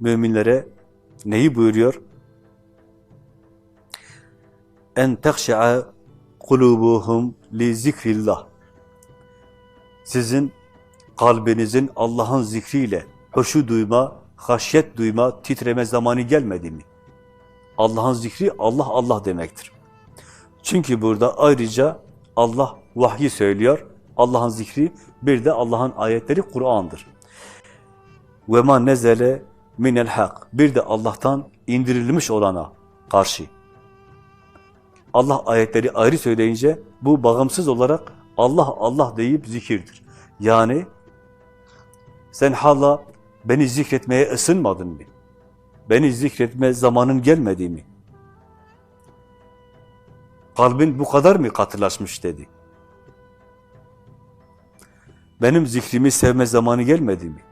müminlere neyi buyuruyor? En tehşe'a kulubuhum li zikrillah. Sizin kalbinizin Allah'ın zikriyle hoşu duyma, haşyet duyma, titreme zamanı gelmedi mi? Allah'ın zikri Allah Allah demektir. Çünkü burada ayrıca Allah vahyi söylüyor. Allah'ın zikri bir de Allah'ın ayetleri Kur'an'dır. Ve ma nezele minel hak. Bir de Allah'tan indirilmiş olana karşı. Allah ayetleri ayrı söyleyince bu bağımsız olarak Allah Allah deyip zikirdir. Yani sen hala beni zikretmeye ısınmadın mı? Beni zikretme zamanın gelmedi mi? Kalbin bu kadar mı katılaşmış dedi. Benim zikrimi sevme zamanı gelmedi mi?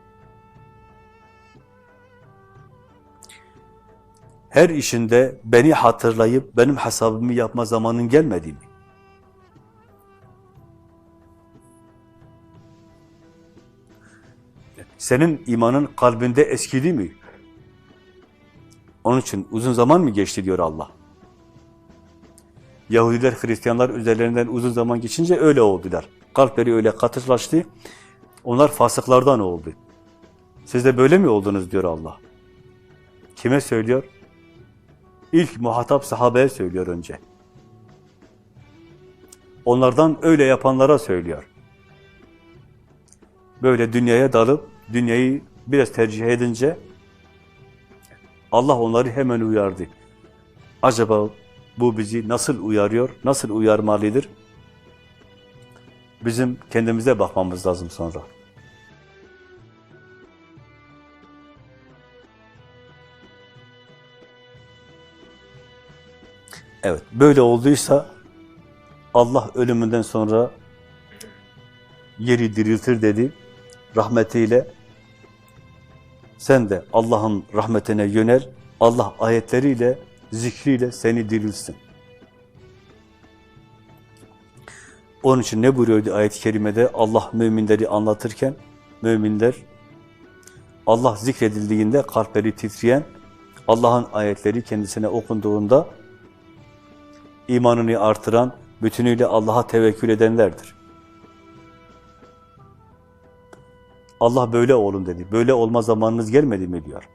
Her işinde beni hatırlayıp benim hesabımı yapma zamanın gelmedi mi? Senin imanın kalbinde eskidi mi? Onun için uzun zaman mı geçti diyor Allah. Yahudiler, Hristiyanlar üzerlerinden uzun zaman geçince öyle oldular. Kalpleri öyle katılaştı. Onlar fasıklardan oldu. Siz de böyle mi oldunuz diyor Allah. Kime söylüyor? İlk muhatap sahabeye söylüyor önce. Onlardan öyle yapanlara söylüyor. Böyle dünyaya dalıp, dünyayı biraz tercih edince Allah onları hemen uyardı. Acaba bu bizi nasıl uyarıyor, nasıl uyarmalıdır? Bizim kendimize bakmamız lazım sonra. Evet, böyle olduysa Allah ölümünden sonra yeri diriltir dedi rahmetiyle. Sen de Allah'ın rahmetine yönel, Allah ayetleriyle, zikriyle seni dirilsin. Onun için ne buyuruyordu ayet-i kerimede? Allah müminleri anlatırken, müminler Allah zikredildiğinde kalpleri titreyen, Allah'ın ayetleri kendisine okunduğunda imanını artıran, bütünüyle Allah'a tevekkül edenlerdir. Allah böyle olun dedi. Böyle olma zamanınız gelmedi mi diyor.